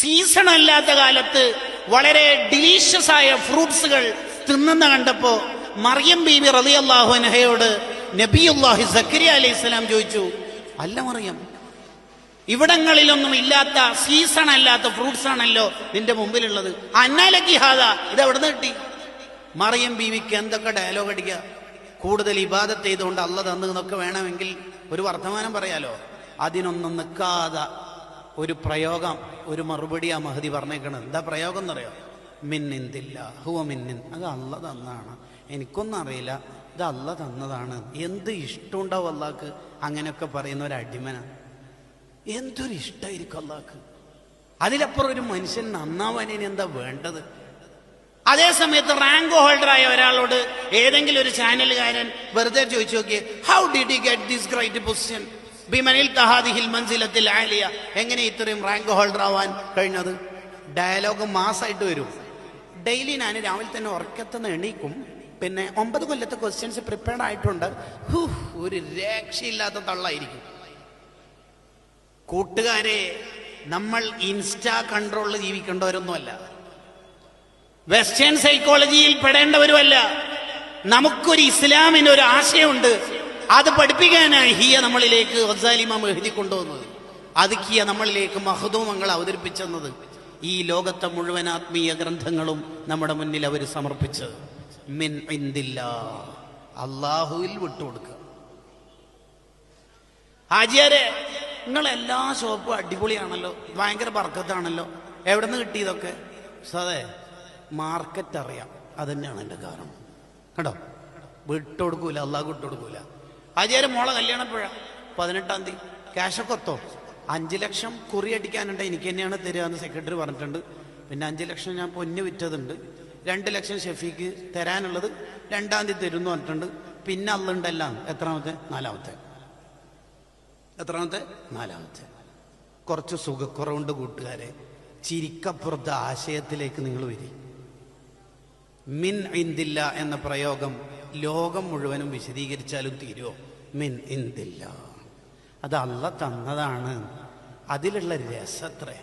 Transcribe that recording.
Season അല്ലാത്ത കാലത്ത് വളരെ ഡിലീഷ്യസ് ആയ ഫ്രൂട്ട്സുകൾ തിന്നുന്ന കണ്ടപ്പോ മറിയം ബീബി റളിയല്ലാഹു അൻഹയോട് നബിയുല്ലാഹി സക്കരിയ അലൈഹി സ്വലാം ചോദിച്ചു അല്ല മറിയം ഇവിടങ്ങളിലൊന്നും ഇല്ലാത്ത സീസൺ അല്ലാത്ത ഫ്രൂട്ട്സ് ആണല്ലോ നിന്റെ മുമ്പിലുള്ളത്. അന്നാലക്കി ഹാദ ഇത് എവിടെ നിന്ന് കിട്ടി? മറിയം ബീവിക്ക് എന്തൊക്കെ ഡയലോഗ് അടിക്കുക കൂടുതൽ ഇബാദത്ത് ചെയ്തുകൊണ്ട് അല്ല തന്നു എന്നൊക്കെ വേണമെങ്കിൽ ഒരു വർത്തമാനം പറയാലോ? അതിനൊന്നും നിൽക്കാതെ ഒരു പ്രയോഗം ഒരു മറുപടി ആ മഹതി പറഞ്ഞേക്കണത്. എന്താ പ്രയോഗം എന്നറിയോ? മിന്നിന്തില്ല ഹുവ മിന്നിൻ. അത് അല്ല തന്നാണ്. എനിക്കൊന്നും അറിയില്ല ഇത് അല്ല തന്നതാണ്. എന്ത് ഇഷ്ടമുണ്ടാവും അള്ളാക്ക്? അങ്ങനെയൊക്കെ പറയുന്ന ഒരു അടിമനാണ് എന്തൊരു ഇഷ്ടമായിരിക്കും അള്ളാക്ക്? അതിലപ്പുറം ഒരു മനുഷ്യൻ നന്നാവാൻ ഇനി എന്താ വേണ്ടത്? അതേ സമയത്ത് റാങ്ക് ഹോൾഡറായ ഒരാളോട് ഏതെങ്കിലും ഒരു ചാനലുകാരൻ വെറുതെ ചോദിച്ചു നോക്കിയേ how did you get this great position ബിമനിൽ തഹാദിഹിൽ മൻസിലത്തിൽ ആലിയ. എങ്ങനെ ഇത്രയും റാങ്ക് ഹോൾഡർ ആവാൻ കഴിഞ്ഞത്? ഡയലോഗ് മാസമായിട്ട് വരും. ഡെയിലി ഞാൻ രാവിലെ തന്നെ ഉറക്കത്തുനിന്ന് എണീക്കും. പിന്നെ ഒമ്പത് കൊല്ലത്തെ ക്വസ്റ്റ്യൻസ് പ്രിപ്പയർഡ് ആയിട്ടുണ്ട്. ഹൂ, ഒരു രക്ഷയില്ലാത്ത തള്ളായിരിക്കും. കൂട്ടുകാരെ നമ്മൾ ഇൻസ്റ്റാ കൺട്രോളിൽ ജീവിക്കേണ്ടവരൊന്നുമല്ല. വെസ്റ്റേൺ സൈക്കോളജിയിൽ പെടേണ്ടവരുമല്ല. നമുക്കൊരു ഇസ്ലാമിന് ഒരു ആശയമുണ്ട്. അത് പഠിപ്പിക്കാനാണ് ഹിയ നമ്മളിലേക്ക് വസാലിമാം എഴുതി കൊണ്ടുവന്നത് അത് കിയ നമ്മളിലേക്ക് മഹദൂമങ്ങൾ അവതരിപ്പിച്ചെന്നത്. ഈ ലോകത്തെ മുഴുവൻ ആത്മീയ ഗ്രന്ഥങ്ങളും നമ്മുടെ മുന്നിൽ അവർ സമർപ്പിച്ചത്. മിൻ ഇന്ദില്ല അള്ളാഹുവിൽ വിട്ടുകൊടുക്കുക. ഹാജിയാരെ നിങ്ങളെല്ലാ ഷോപ്പും അടിപൊളിയാണല്ലോ. ഭയങ്കര ബർക്കത്താണല്ലോ. എവിടെ നിന്ന് കിട്ടിയതൊക്കെ? സതെ മാർക്കറ്റ് അറിയാം അതന്നെയാണ് എന്റെ കാരണം. കേട്ടോ വിട്ടുകൊടുക്കൂല അള്ളാഹ് വിട്ടുകൊടുക്കൂല. ഹാജിയാരെ മോളെ കല്യാണപ്പോഴ പതിനെട്ടാം തീയതി. ക്യാഷൊക്കെ ഒത്തോ? അഞ്ച് ലക്ഷം കുറി അടിക്കാനുണ്ട്. എനിക്ക് തന്നെയാണ് തരിക എന്ന് സെക്രട്ടറി പറഞ്ഞിട്ടുണ്ട്. പിന്നെ അഞ്ച് ലക്ഷം ഞാൻ പൊന്ന് വിറ്റതുണ്ട്. രണ്ട് ലക്ഷം ഷെഫീക്ക് തരാനുള്ളത് രണ്ടാം തീയതി തരും എന്ന് പറഞ്ഞിട്ടുണ്ട്. പിന്നെ അള്ളുണ്ടല്ല. എത്രാമത്തെ? നാലാമത്തെ. എത്രാമത്തെ? നാലാമത്തെ. കുറച്ച് സുഖക്കുറവുണ്ട് കൂട്ടുകാരെ. ചിരിക്കപ്പുറത്തെ ആശയത്തിലേക്ക് നിങ്ങൾ വരി. മിൻ ഇന്ദില്ല എന്ന പ്രയോഗം ലോകം മുഴുവനും വിശദീകരിച്ചാലും തീരുമോ മിൻ ഇന്തില്ല അത് അല്ല തന്നതാണ്. അതിലുള്ള രസത്രേ.